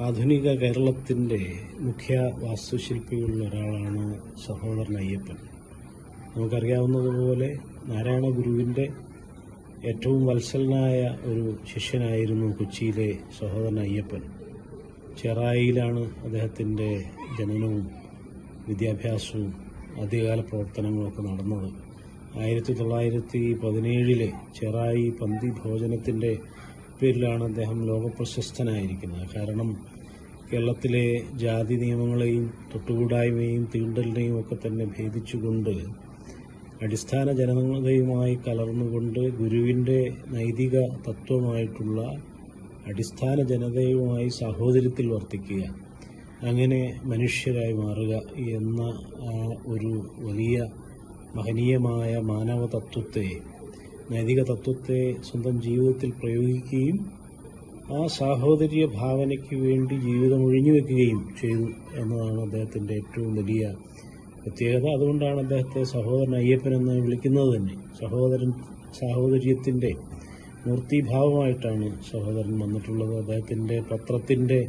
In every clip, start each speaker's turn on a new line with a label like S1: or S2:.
S1: ആധുനിക കേരളത്തിന്റെ മുഖ്യ വാസ്തുശില്പികളിൽ ഒരാളാണ് സഹോദരൻ അയ്യപ്പൻ. നമുക്കറിയാവുന്നതുപോലെ നാരായണ ഗുരുവിന്റെ ഏറ്റവും വത്സലനായ ഒരു ശിഷ്യനായിരുന്നു കൊച്ചിയിലെ സഹോദരൻ അയ്യപ്പൻ. ചെറായിയിലാണ് അദ്ദേഹത്തിന്റെ ജനനവും വിദ്യാഭ്യാസവും ആദ്യകാല പ്രവർത്തനങ്ങളൊക്കെ നടന്നത്. ആയിരത്തി തൊള്ളായിരത്തി പതിനേഴിലെ ചെറായി പന്തി ഭോജനത്തിന്റെ പേരിലാണ് അദ്ദേഹം ലോകപ്രശസ്തനായിരിക്കുന്നത്. കാരണം കേരളത്തിലെ ജാതി നിയമങ്ങളെയും തൊട്ടുകൂടായ്മയും തീണ്ടലിനെയും ഒക്കെ തന്നെ ഭേദിച്ചുകൊണ്ട് അടിസ്ഥാന ജനതയുമായി കലർന്നുകൊണ്ട് ഗുരുവിന്റെ നൈതിക തത്വമായിട്ടുള്ള അടിസ്ഥാന ജനതയുമായി സാഹോദര്യത്തിൽ വർത്തിക്കുക അങ്ങനെ മനുഷ്യരായി മാറുക എന്ന ഒരു വലിയ മഹനീയമായ മാനവ തത്വത്തെ നൈതിക തത്വത്തെ സ്വന്തം ജീവിതത്തിൽ പ്രയോഗിക്കുകയും ആ സാഹോദര്യ ഭാവനയ്ക്ക് വേണ്ടി ജീവിതം ഒഴിഞ്ഞു വെക്കുകയും ചെയ്തു എന്നതാണ് അദ്ദേഹത്തിന്റെ ഏറ്റവും വലിയ പ്രത്യേകത. അതുകൊണ്ടാണ് അദ്ദേഹത്തെ സഹോദരൻ അയ്യപ്പൻ എന്ന് വിളിക്കുന്നത് തന്നെ. സഹോദരൻ സാഹോദര്യത്തിന്റെ മൂർത്തിഭാവമായിട്ടാണ് സഹോദരൻ വന്നിട്ടുള്ളത്. അദ്ദേഹത്തിന്റെ പത്രത്തിന്റെ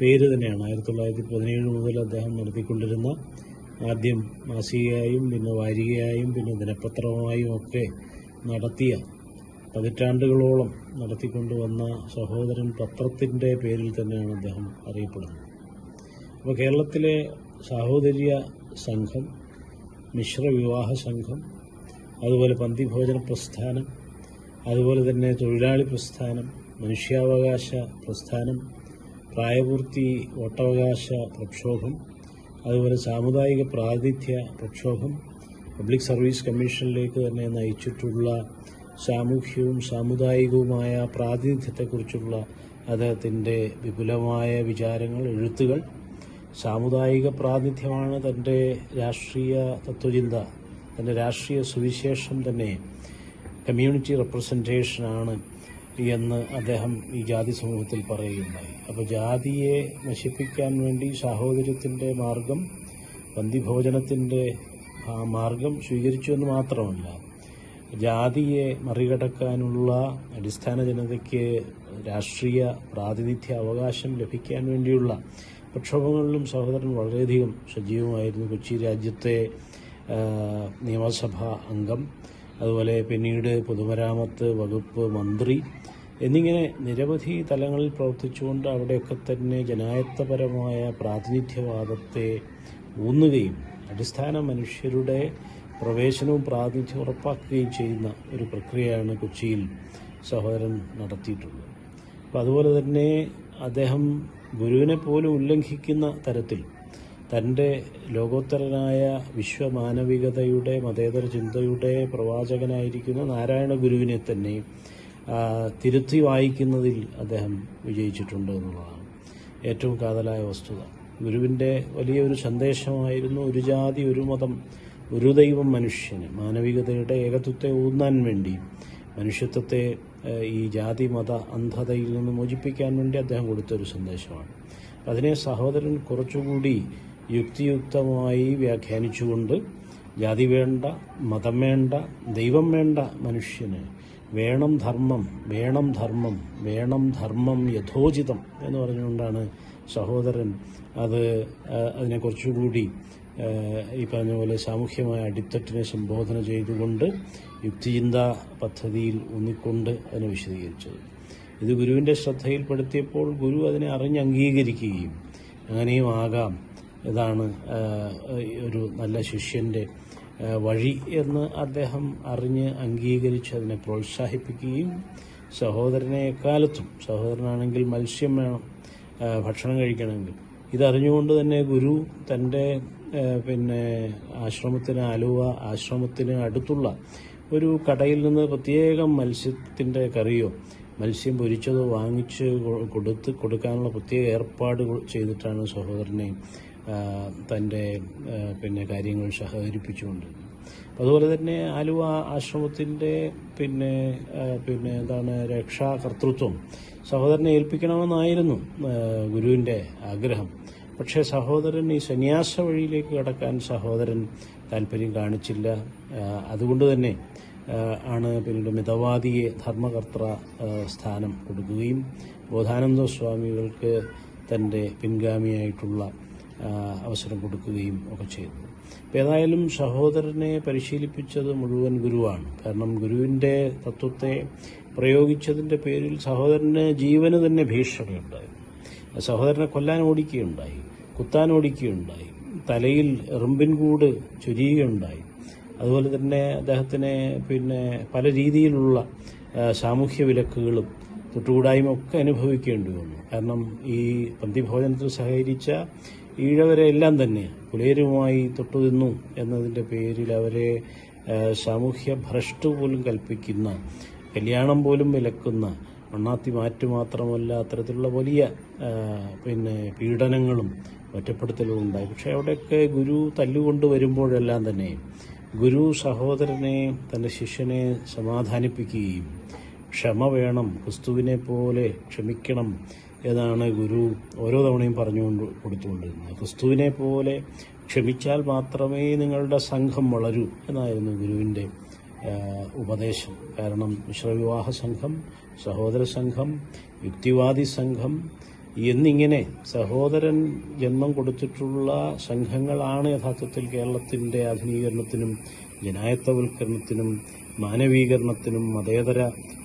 S1: പേര് തന്നെയാണ് ആയിരത്തി തൊള്ളായിരത്തി പതിനേഴ് മുതൽ അദ്ദേഹം നടത്തിക്കൊണ്ടിരുന്ന ആദ്യം മാസികയായും പിന്നെ വാരികയായും പിന്നെ ദിനപത്രമായും ഒക്കെ നടത്തിയ പതിറ്റാണ്ടുകളോളം നടത്തിക്കൊണ്ടുവന്ന സഹോദരൻ പത്രത്തിന്റെ പേരിൽ തന്നെയാണ് അദ്ദേഹം അറിയപ്പെടുന്നത്. അപ്പോൾ കേരളത്തിലെ സാഹോദര്യ സംഘം മിശ്ര വിവാഹ സംഘം അതുപോലെ പന്തിഭോജന പ്രസ്ഥാനം അതുപോലെ തന്നെ തൊഴിലാളി പ്രസ്ഥാനം മനുഷ്യാവകാശ പ്രസ്ഥാനം പ്രായപൂർത്തി വോട്ടവകാശ പ്രക്ഷോഭം അതുപോലെ സാമുദായിക പ്രാതിഥ്യ പ്രക്ഷോഭം പബ്ലിക് സർവീസ് കമ്മീഷനിലേക്ക് തന്നെ നയിച്ചിട്ടുള്ള സാമൂഹ്യവും സാമുദായികവുമായ പ്രാതിനിധ്യത്തെക്കുറിച്ചുള്ള അദ്ദേഹത്തിന്റെ വിപുലമായ വിചാരങ്ങൾ എഴുത്തുകൾ. സാമുദായിക പ്രാതിനിധ്യമാണ് തന്റെ രാഷ്ട്രീയ തത്വചിന്ത തന്റെ രാഷ്ട്രീയ സുവിശേഷം തന്നെ കമ്മ്യൂണിറ്റി റെപ്രസെന്റേഷനാണ് എന്ന് അദ്ദേഹം ഈ ജാതി സമൂഹത്തിൽ പറയുകയുണ്ടായി. അപ്പോൾ ജാതിയെ നശിപ്പിക്കാൻ വേണ്ടി സാഹോദര്യത്തിന്റെ മാർഗം പന്തിഭോജനത്തിന്റെ ആ മാർഗം സ്വീകരിച്ചു എന്ന് മാത്രമല്ല ജാതിയെ മറികടക്കാനുള്ള അടിസ്ഥാന ജനതയ്ക്ക് രാഷ്ട്രീയ പ്രാതിനിധ്യ അവകാശം ലഭിക്കാൻ വേണ്ടിയുള്ള പ്രക്ഷോഭങ്ങളിലും സഹോദരൻ വളരെയധികം സജീവമായിരുന്നു കൊച്ചി രാജ്യത്തെ നിയമസഭാ അംഗം അതുപോലെ പിന്നീട് പൊതുമരാമത്ത് വകുപ്പ് മന്ത്രി എന്നിങ്ങനെ നിരവധി തലങ്ങളിൽ പ്രവർത്തിച്ചുകൊണ്ട് അവിടെയൊക്കെ തന്നെ ജനായത്തപരമായ പ്രാതിനിധ്യവാദത്തെ ഊന്നുകയും അടിസ്ഥാന മനുഷ്യരുടെ പ്രവേശനവും പ്രാതിനിധ്യം ഉറപ്പാക്കുകയും ചെയ്യുന്ന ഒരു പ്രക്രിയയാണ് കൊച്ചിയിൽ സഹോദരൻ നടത്തിയിട്ടുള്ളത്. അപ്പോൾ അതുപോലെ തന്നെ അദ്ദേഹം ഗുരുവിനെ പോലും ഉല്ലംഘിക്കുന്ന തരത്തിൽ തന്റെ ലോകോത്തരനായ വിശ്വമാനവികതയുടെ മതേതര ചിന്തയുടെ പ്രവാചകനായിരിക്കുന്ന നാരായണ ഗുരുവിനെ തന്നെ തിരുത്തി വായിക്കുന്നതിൽ അദ്ദേഹം വിജയിച്ചിട്ടുണ്ട് എന്നുള്ളതാണ് ഏറ്റവും കാതലായ വസ്തുത. ഗുരുവിന്റെ വലിയൊരു സന്ദേശമായിരുന്നു ഒരു ജാതി ഒരു മതം ഒരു ദൈവം മനുഷ്യന്. മാനവികതയുടെ ഏകത്വത്തെ ഊന്നാൻ വേണ്ടി മനുഷ്യത്വത്തെ ഈ ജാതി മത അന്ധതയിൽ നിന്ന് മോചിപ്പിക്കാൻ വേണ്ടി അദ്ദേഹം കൊടുത്തൊരു സന്ദേശമാണ്. അതിനെ സഹോദരൻ കുറച്ചുകൂടി യുക്തിയുക്തമായി വ്യാഖ്യാനിച്ചുകൊണ്ട് ജാതി വേണ്ട മതം വേണ്ട ദൈവം വേണ്ട മനുഷ്യന് വേണം ധർമ്മം വേണം ധർമ്മം വേണം ധർമ്മം യഥോചിതം എന്ന് പറഞ്ഞുകൊണ്ടാണ് സഹോദരൻ അത് ആ, അതിനെ കുറച്ചുകൂടി ഈ പറഞ്ഞ പോലെ സാമൂഹ്യമായ അടിത്തട്ടിനെ സംബോധന ചെയ്തുകൊണ്ട് യുക്തിചിന്ത പദ്ധതിയിൽ ഊന്നിക്കൊണ്ട് അതിനെ വിശദീകരിച്ചത്. ഇത് ഗുരുവിന്റെ ശ്രദ്ധയിൽപ്പെടുത്തിയപ്പോൾ ഗുരു അതിനെ അറിഞ്ഞ് അംഗീകരിക്കുകയും അങ്ങനെയും ആകാം. ഇതാണ് ഒരു നല്ല ശിഷ്യന്റെ വഴി എന്ന് അദ്ദേഹം അറിഞ്ഞ് അംഗീകരിച്ച് അതിനെ പ്രോത്സാഹിപ്പിക്കുകയും സഹോദരനെ എക്കാലത്തും സഹോദരനാണെങ്കിൽ മത്സ്യം വേണം ഭക്ഷണം കഴിക്കണമെങ്കിൽ. ഇതറിഞ്ഞുകൊണ്ട് തന്നെ ഗുരു തന്റെ പിന്നെ ആശ്രമത്തിന് ആലുവ ആശ്രമത്തിന് അടുത്തുള്ള ഒരു കടയിൽ നിന്ന് പ്രത്യേകം മത്സ്യത്തിന്റെ കറിയോ മത്സ്യം പൊരിച്ചതോ വാങ്ങിച്ച് കൊടുത്ത് കൊടുക്കാനുള്ള പ്രത്യേക ഏർപ്പാട് ചെയ്തിട്ടാണ് സഹോദരനെ തന്റെ പിന്നെ കാര്യങ്ങൾ സഹകരിപ്പിച്ചുകൊണ്ടിരുന്നത് അതുപോലെ തന്നെ ആലുവ ആശ്രമത്തിന്റെ പിന്നെ പിന്നെ എന്താണ് രക്ഷാകർത്തൃത്വം സഹോദരനെ ഏൽപ്പിക്കണമെന്നായിരുന്നു ഗുരുവിന്റെ ആഗ്രഹം. പക്ഷേ സഹോദരൻ ഈ സന്യാസ വഴിയിലേക്ക് കടക്കാൻ സഹോദരൻ താല്പര്യം കാണിച്ചില്ല. അതുകൊണ്ട് തന്നെ ആണ് പിന്നീട് മിതവാദിയെ ധർമ്മകർത്ര സ്ഥാനം കൊടുക്കുകയും ബോധാനന്ദ സ്വാമികൾക്ക് തന്റെ പിൻഗാമിയായിട്ടുള്ള അവസരം കൊടുക്കുകയും ഒക്കെ ചെയ്തു അപ്പോൾ ഏതായാലും സഹോദരനെ പരിശീലിപ്പിച്ചത് മുഴുവൻ ഗുരുവാണ്. കാരണം ഗുരുവിന്റെ തത്വത്തെ പ്രയോഗിച്ചതിന്റെ പേരിൽ സഹോദരന് ജീവന് തന്നെ ഭീഷണിയുണ്ടായി. സഹോദരനെ കൊല്ലാൻ ഓടിക്കുകയുണ്ടായി കുത്താൻ ഓടിക്കുകയുണ്ടായി തലയിൽ എറുമ്പിൻ കൂട് ചൊരിയുകയുണ്ടായി. അതുപോലെ തന്നെ അദ്ദേഹത്തിന് പിന്നെ പല രീതിയിലുള്ള സാമൂഹ്യ വിലക്കുകളും തൊട്ടുകൂടായ്മ ഒക്കെ അനുഭവിക്കേണ്ടി വന്നു. കാരണം ഈ പന്തിഭോജനത്തിൽ സഹകരിച്ച ഈഴവരെ എല്ലാം തന്നെ പുലേരുമായി തൊട്ടുതിന്നു എന്നതിന്റെ പേരിൽ അവരെ സാമൂഹ്യ ഭ്രഷ്ട് പോലും കൽപ്പിക്കുന്ന കല്യാണം പോലും വിലക്കുന്ന മണ്ണാത്തി മാറ്റു മാത്രമല്ല അത്തരത്തിലുള്ള വലിയ പിന്നെ പീഡനങ്ങളും ഒറ്റപ്പെടുത്തലും ഉണ്ടായി. പക്ഷേ അവിടെയൊക്കെ ഗുരു തല്ലുകൊണ്ട് വരുമ്പോഴെല്ലാം തന്നെ ഗുരു സഹോദരനെ തന്റെ ശിഷ്യനെ സമാധാനിപ്പിക്കുകയും ക്ഷമ വേണം ക്രിസ്തുവിനെ പോലെ ക്ഷമിക്കണം എന്നാണ് ഗുരു ഓരോ തവണയും പറഞ്ഞുകൊണ്ട് കൊടുത്തുകൊണ്ടിരുന്നത്. ക്രിസ്തുവിനെ പോലെ ക്ഷമിച്ചാൽ മാത്രമേ നിങ്ങളുടെ സംഘം വളരൂ എന്നായിരുന്നു ഗുരുവിന്റെ ഉപദേശം. കാരണം മിശ്രവിവാഹ സംഘം സഹോദര സംഘം യുക്തിവാദി സംഘം എന്നിങ്ങനെ സഹോദരൻ ജന്മം കൊടുത്തിട്ടുള്ള സംഘങ്ങളാണ് യഥാർത്ഥത്തിൽ കേരളത്തിന്റെ ആധുനീകരണത്തിനും ജനായത്തവൽക്കരണത്തിനും മാനവീകരണത്തിനും മതേതര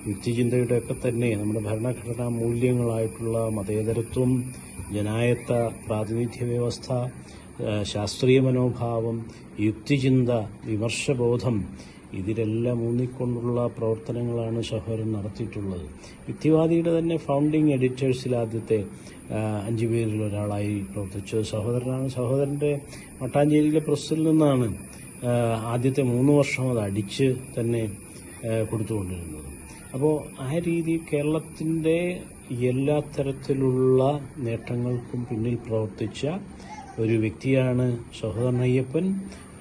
S1: യുക്തിചിന്തയുടെയൊക്കെ തന്നെ നമ്മുടെ ഭരണഘടനാ മൂല്യങ്ങളായിട്ടുള്ള മതേതരത്വം ജനായത്ത പ്രാതിനിധ്യ വ്യവസ്ഥ ശാസ്ത്രീയ മനോഭാവം യുക്തിചിന്ത വിമർശബോധം ഇതിലെല്ലാം ഊന്നിക്കൊണ്ടുള്ള പ്രവർത്തനങ്ങളാണ് ഷഹോരൻ നടത്തിയിട്ടുള്ളത്. യുക്തിവാദിയുടെ തന്നെ ഫൗണ്ടിങ് എഡിറ്റേഴ്സിൽ ആദ്യത്തെ അഞ്ചു പേരിൽ ഒരാളായി പ്രവർത്തിച്ചത് സഹോദരനാണ് സഹോദരന്റെ മട്ടാഞ്ചേരിയിലെ പ്രസ്സിൽ നിന്നാണ് ആദ്യത്തെ മൂന്ന് വർഷം അത് അടിച്ച് തന്നെ കൊടുത്തുകൊണ്ടിരുന്നത്. അപ്പോൾ ആ രീതി കേരളത്തിന്റെ എല്ലാ തരത്തിലുള്ള നേട്ടങ്ങൾക്കും പിന്നിൽ പ്രവർത്തിച്ച ഒരു വ്യക്തിയാണ് സഹോദരൻ അയ്യപ്പൻ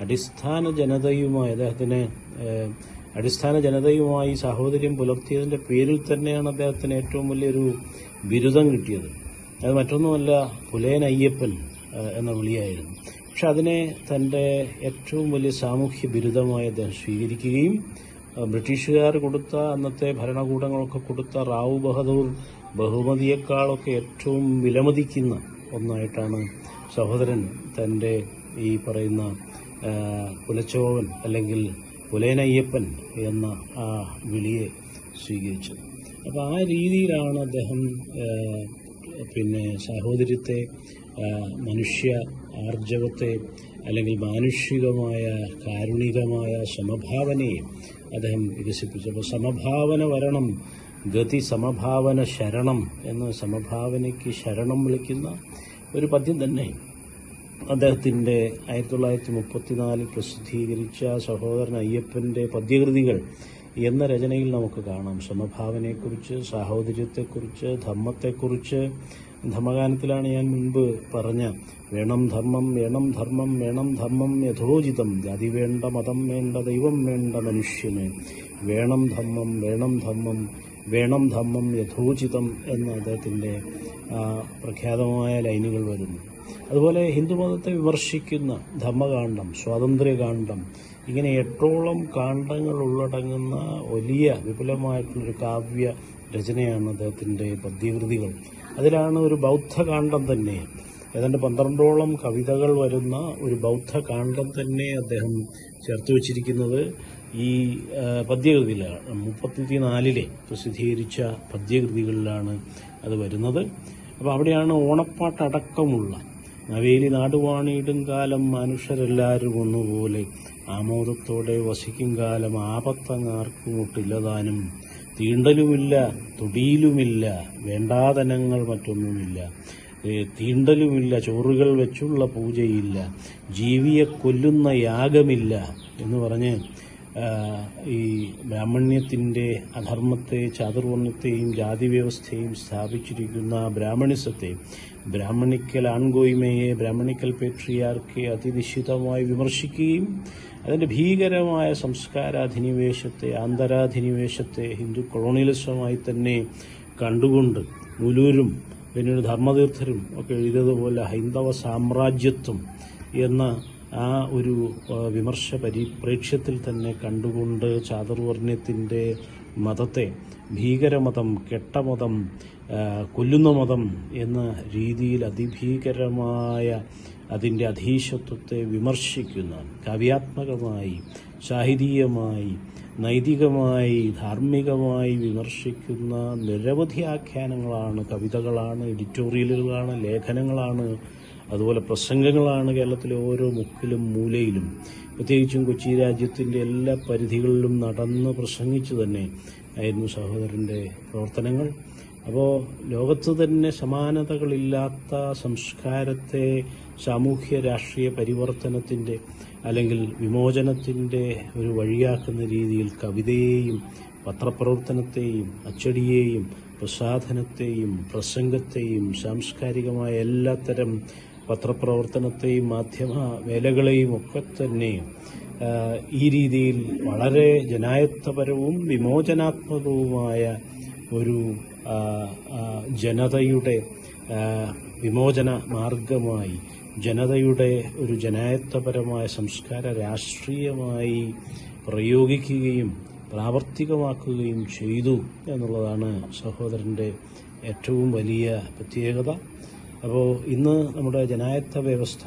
S1: അടിസ്ഥാന ജനതയുമായി അദ്ദേഹത്തിന് അടിസ്ഥാന ജനതയുമായി സാഹോദര്യം പുലർത്തിയതിന്റെ പേരിൽ തന്നെയാണ് അദ്ദേഹത്തിന് ഏറ്റവും വലിയൊരു ബിരുദം കിട്ടിയത്. അത് മറ്റൊന്നുമല്ല പുലയൻ അയ്യപ്പൻ എന്ന വിളിയായിരുന്നു. പക്ഷെ അതിനെ തന്റെ ഏറ്റവും വലിയ സാമൂഹ്യ ബിരുദമായി അദ്ദേഹം സ്വീകരിക്കുകയും ബ്രിട്ടീഷുകാർ കൊടുത്ത അന്നത്തെ ഭരണകൂടങ്ങളൊക്കെ കൊടുത്ത റാവു ബഹദൂർ ബഹുമതിയേക്കാളൊക്കെ ഏറ്റവും വിലമതിക്കുന്ന ഒന്നായിട്ടാണ് സഹോദരൻ തന്റെ ഈ പറയുന്ന പുലച്ചോവൻ അല്ലെങ്കിൽ പുലേനയ്യപ്പൻ എന്ന ആ വിളിയെ സ്വീകരിച്ചത്. അപ്പോൾ ആ രീതിയിലാണ് അദ്ദേഹം പിന്നെ സാഹോദര്യത്തെ ആ, മനുഷ്യ ആർജവത്തെ അല്ലെങ്കിൽ മാനുഷികമായ കാരുണികമായ സമഭാവനയെ അദ്ദേഹം വികസിപ്പിച്ചു. അപ്പോൾ സമഭാവന വരണം ഗതി സമഭാവന ശരണം എന്ന് സമഭാവനയ്ക്ക് ശരണം വിളിക്കുന്ന ഒരു പദ്യം തന്നെ അദ്ദേഹത്തിന്റെ ആയിരത്തി തൊള്ളായിരത്തി മുപ്പത്തിനാലിൽ പ്രസിദ്ധീകരിച്ച സഹോദരൻ അയ്യപ്പന്റെ പദ്യകൃതികൾ എന്ന രചനയിൽ നമുക്ക് കാണാം. സമഭാവനയെക്കുറിച്ച് സാഹോദര്യത്തെക്കുറിച്ച് ധർമ്മത്തെക്കുറിച്ച് ധർമ്മഗാനത്തിലാണ് ഞാൻ മുൻപ് പറഞ്ഞ വേണം ധർമ്മം വേണം ധർമ്മം വേണം ധർമ്മം യഥോചിതം. ജാതി വേണ്ട മതം വേണ്ട ദൈവം വേണ്ട മനുഷ്യന്. വേണം ധർമ്മം വേണം ധർമ്മം വേണം ധർമ്മം യഥോചിതം എന്ന അദ്ദേഹത്തിന്റെ പ്രഖ്യാതമായ ലൈനുകൾ വരുന്നു. അതുപോലെ ഹിന്ദുമതത്തെ വിമർശിക്കുന്ന ധർമ്മകാന്ഡം സ്വാതന്ത്ര്യകാന്ഡം ഇങ്ങനെ എട്ടോളം കാണ്ഡങ്ങൾ ഉള്ളടങ്ങുന്ന വലിയ വിപുലമായിട്ടുള്ളൊരു കാവ്യ രചനയാണ് അദ്ദേഹത്തിന്റെ പദ്യകൃതികൾ. അതിലാണ് ഒരു ബൗദ്ധകാന്ഡം തന്നെ. ഏതാണ്ട് പന്ത്രണ്ടോളം കവിതകൾ വരുന്ന ഒരു ബൗദ്ധകാന്ഡം തന്നെ അദ്ദേഹം ചേർത്ത് വച്ചിരിക്കുന്നത് ഈ പദ്യകൃതിയിലാണ്. മുപ്പത്തി നാലിലെ പ്രസിദ്ധീകരിച്ച പദ്യകൃതികളിലാണ് അത് വരുന്നത്. അപ്പോൾ അവിടെയാണ് ഓണപ്പാട്ടടക്കമുള്ള നവേലി നാടുവാണിയിടും കാലം മനുഷ്യരെല്ലാവരും ഒന്നുപോലെ ആമോദത്തോടെ വസിക്കും കാലം ആപത്തങ്ങാർക്കുമൊട്ടില്ലതാനും തീണ്ടലുമില്ല തൊടിയിലുമില്ല വേണ്ടാതനങ്ങൾ മറ്റൊന്നുമില്ല. തീണ്ടലുമില്ല ചോറുകൾ വെച്ചുള്ള പൂജയില്ല. ജീവിയെ കൊല്ലുന്ന യാഗമില്ല എന്ന് പറഞ്ഞ് ഈ ബ്രാഹ്മണ്യത്തിന്റെ അധർമ്മത്തെ ചാതുർവർണത്തെയും ജാതി വ്യവസ്ഥയും സ്ഥാപിച്ചിരിക്കുന്ന ബ്രാഹ്മണിസത്തെ ബ്രാഹ്മണിക്കൽ ആൺകോയ്മയെ ബ്രാഹ്മണിക്കൽ പേട്രിയാർക്കെ അതിനിശ്ചിതമായി വിമർശിക്കുകയും അതിന്റെ ഭീകരമായ സംസ്കാരാധിനിവേശത്തെ ആന്തരാധിനിവേശത്തെ ഹിന്ദു കൊളോണിയലിസമായി തന്നെ കണ്ടുകൊണ്ട് മുലൂരും പിന്നീട് ധർമ്മതീർത്ഥരും ഒക്കെ എഴുതിയതുപോലെ ഹൈന്ദവ സാമ്രാജ്യത്വം എന്ന ആ ഒരു വിമർശ പരിപ്രേക്ഷ്യത്തിൽ തന്നെ കണ്ടുകൊണ്ട് ചാതുർവർണയത്തിന്റെ മതത്തെ ഭീകരമതം കെട്ടമതം കൊല്ലുന്ന മതം എന്ന രീതിയിൽ അതിഭീകരമായ അതിന്റെ അധീശത്വത്തെ വിമർശിക്കുന്ന കാവ്യാത്മകമായി സാഹിതീയമായി നൈതികമായി ധാർമ്മികമായി വിമർശിക്കുന്ന നിരവധി ആഖ്യാനങ്ങളാണ് കവിതകളാണ് എഡിറ്റോറിയലുകളാണ് ലേഖനങ്ങളാണ് അതുപോലെ പ്രസംഗങ്ങളാണ് കേരളത്തിലെ ഓരോ മുക്കിലും മൂലയിലും. പ്രത്യേകിച്ചും കൊച്ചി രാജ്യത്തിന്റെ എല്ലാ പരിധികളിലും നടന്ന് പ്രസംഗിച്ചു തന്നെ ആയിരുന്നു സഹോദരന്റെ പ്രവർത്തനങ്ങൾ. അപ്പോൾ ലോകത്ത് തന്നെ സമാനതകളില്ലാത്ത സംസ്കാരത്തെ സാമൂഹ്യ രാഷ്ട്രീയ പരിവർത്തനത്തിന്റെ അല്ലെങ്കിൽ വിമോചനത്തിന്റെ ഒരു വഴിയാക്കുന്ന രീതിയിൽ കവിതയെയും പത്രപ്രവർത്തനത്തെയും അച്ചടിയെയും പ്രസാധനത്തെയും പ്രസംഗത്തെയും സാംസ്കാരികമായ എല്ലാത്തരം പത്രപ്രവർത്തനത്തെയും മാധ്യമ വേലകളെയും ഒക്കെ തന്നെയും ഈ രീതിയിൽ വളരെ ജനായത്തപരവും വിമോചനാത്മകവുമായ ഒരു ജനതയുടെ വിമോചന മാർഗമായി ജനതയുടെ ഒരു ജനായത്തപരമായ സംസ്കാര രാഷ്ട്രീയമായി പ്രയോഗിക്കുകയും പ്രാവർത്തികമാക്കുകയും ചെയ്തു എന്നുള്ളതാണ് സഹോദരന്റെ ഏറ്റവും വലിയ പ്രത്യേകത. അപ്പോൾ ഇന്ന് നമ്മുടെ ജനായത്ത വ്യവസ്ഥ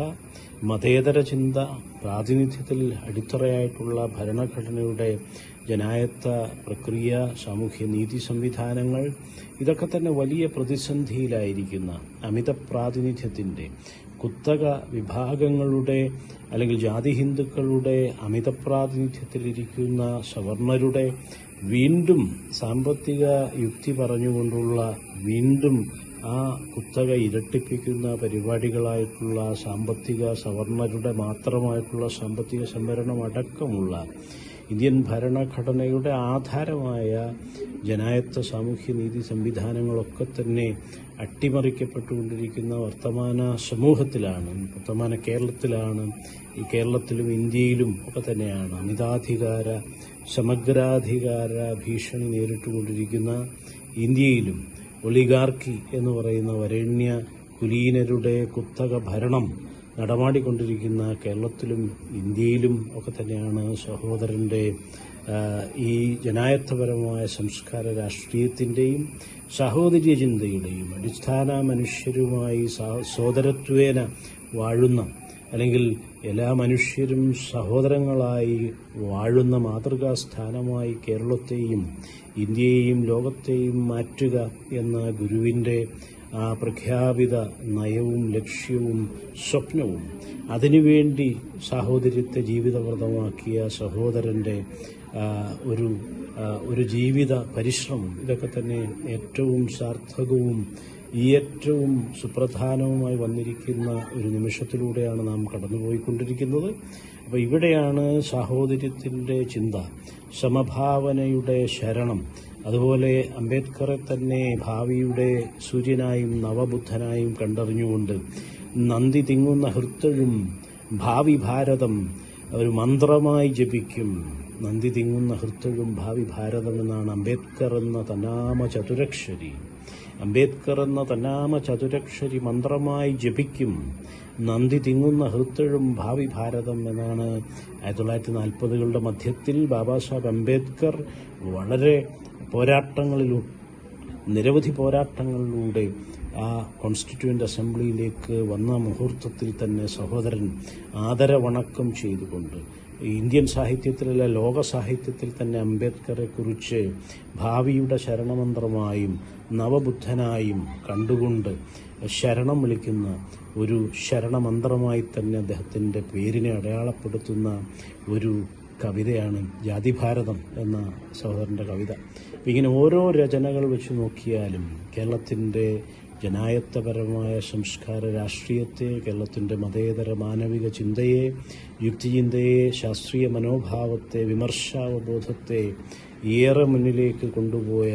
S1: മതേതര ചിന്ത പ്രാതിനിധ്യത്തിൽ അടിത്തറയായിട്ടുള്ള ഭരണഘടനയുടെ ജനായത്ത പ്രക്രിയ സാമൂഹ്യ നീതി സംവിധാനങ്ങൾ ഇതൊക്കെ തന്നെ വലിയ പ്രതിസന്ധിയിലായിരിക്കുന്ന അമിത പ്രാതിനിധ്യത്തിന്റെ കുത്തക വിഭാഗങ്ങളുടെ അല്ലെങ്കിൽ ജാതി ഹിന്ദുക്കളുടെ അമിത പ്രാതിനിധ്യത്തിലിരിക്കുന്ന സവർണരുടെ വീണ്ടും സാമ്പത്തിക യുക്തി പറഞ്ഞുകൊണ്ടുള്ള വീണ്ടും ആ കുത്തക ഇരട്ടിപ്പിക്കുന്ന പരിപാടികളായിട്ടുള്ള സാമ്പത്തിക സവർണരുടെ മാത്രമായിട്ടുള്ള സാമ്പത്തിക സംവരണം അടക്കമുള്ള ഇന്ത്യൻ ഭരണഘടനയുടെ ആധാരമായ ജനായത്വ സാമൂഹ്യ നീതി സംവിധാനങ്ങളൊക്കെ തന്നെ അട്ടിമറിക്കപ്പെട്ടുകൊണ്ടിരിക്കുന്ന വർത്തമാന സമൂഹത്തിലാണ് വർത്തമാന കേരളത്തിലാണ് ഈ കേരളത്തിലും ഇന്ത്യയിലും ഒക്കെ തന്നെയാണ് അമിതാധികാര സമഗ്രാധികാര ഭീഷണി നേരിട്ടുകൊണ്ടിരിക്കുന്ന ഇന്ത്യയിലും ഒളിഗാർക്കി എന്ന് പറയുന്ന വരേണ്യ കുലീനരുടെ കുത്തക ഭരണം നടമാടിക്കൊണ്ടിരിക്കുന്ന കേരളത്തിലും ഇന്ത്യയിലും ഒക്കെ തന്നെയാണ് സഹോദരന്റെ ഈ ജനായത്വപരമായ സംസ്കാര രാഷ്ട്രീയത്തിന്റെയും സഹോദര്യ ചിന്തയുടെയും അടിസ്ഥാന മനുഷ്യരുമായി സോദരത്വേന വാഴുന്ന അല്ലെങ്കിൽ എല്ലാ മനുഷ്യരും സഹോദരങ്ങളായി വാഴുന്ന മാതൃകാ സ്ഥാനമായി കേരളത്തെയും ഇന്ത്യയെയും ലോകത്തെയും മാറ്റുക എന്ന ഗുരുവിന്റെ ആ പ്രഖ്യാപിത നയവും ലക്ഷ്യവും സ്വപ്നവും അതിനുവേണ്ടി സാഹോദര്യത്തെ ജീവിതവ്രതമാക്കിയ സഹോദരന്റെ ഒരു ഒരു ജീവിത പരിശ്രമം. ഇതൊക്കെ തന്നെ ഏറ്റവും സാർത്ഥകവും ഏറ്റവും സുപ്രധാനവുമായി വന്നിരിക്കുന്ന ഒരു നിമിഷത്തിലൂടെയാണ് നാം കടന്നുപോയിക്കൊണ്ടിരിക്കുന്നത്. അപ്പോൾ ഇവിടെയാണ് സാഹോദര്യത്തിന്റെ ചിന്ത സമഭാവനയുടെ ശരണം. അതുപോലെ അംബേദ്കറെ തന്നെ ഭാവിയുടെ സൂര്യനായും നവബുദ്ധനായും കണ്ടറിഞ്ഞുകൊണ്ട് നന്ദി തിങ്ങുന്ന ഹൃത്തഴും ഭാവി ഭാരതം ഒരു മന്ത്രമായി ജപിക്കും. നന്ദി തിങ്ങുന്ന ഹൃത്തഴും ഭാവി ഭാരതം എന്നാണ് അംബേദ്കർ എന്ന തനാമ ചതുരക്ഷരി അംബേദ്കർ എന്ന തനാമ ചതുരക്ഷരി മന്ത്രമായി ജപിക്കും. നന്ദി തിങ്ങുന്ന ഹൃത്തഴും ഭാവി ഭാരതം എന്നാണ് ആയിരത്തി തൊള്ളായിരത്തി നാൽപ്പതുകളുടെ മധ്യത്തിൽ ബാബാ സാഹേബ് അംബേദ്കർ വളരെ പോരാട്ടങ്ങളിലൂ നിരവധി പോരാട്ടങ്ങളിലൂടെ ആ കോൺസ്റ്റിറ്റ്യൂവന്റ് അസംബ്ലിയിലേക്ക് വന്ന മുഹൂർത്തത്തിൽ തന്നെ സഹോദരൻ ആദരവണക്കം ചെയ്തുകൊണ്ട് ഇന്ത്യൻ സാഹിത്യത്തിലല്ല ലോക സാഹിത്യത്തിൽ തന്നെ അംബേദ്കറെ കുറിച്ച് ഭാവിയുടെ ശരണമന്ത്രമായും നവബുദ്ധനായും കണ്ടുകൊണ്ട് ശരണം വിളിക്കുന്ന ഒരു ശരണമന്ത്രമായി തന്നെ അദ്ദേഹത്തിന്റെ പേരിനെ അടയാളപ്പെടുത്തുന്ന ഒരു കവിതയാണ് ജാതിഭാരതം എന്ന സഹോദരന്റെ കവിത. ഇങ്ങനെ ഓരോ രചനകൾ വെച്ച് നോക്കിയാലും കേരളത്തിന്റെ ജനായത്തപരമായ സംസ്കാര രാഷ്ട്രീയത്തെ കേരളത്തിന്റെ മതേതര മാനവിക ചിന്തയെ യുക്തിചിന്തയെ ശാസ്ത്രീയ മനോഭാവത്തെ വിമർശാവബോധത്തെ ഏറെ മുന്നിലേക്ക് കൊണ്ടുപോയ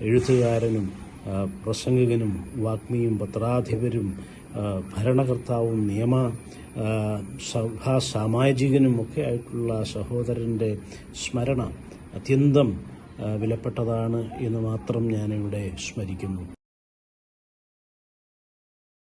S1: എഴുത്തുകാരനും പ്രസംഗകനും വാഗ്മിയും പത്രാധിപരും ഭരണകർത്താവും നിയമ സഭാ സാമാജികനും ഒക്കെ ആയിട്ടുള്ള സഹോദരന്റെ സ്മരണ അത്യന്തം വിലപ്പെട്ടതാണ് എന്ന് മാത്രം ഞാനിവിടെ സ്മരിക്കുന്നു.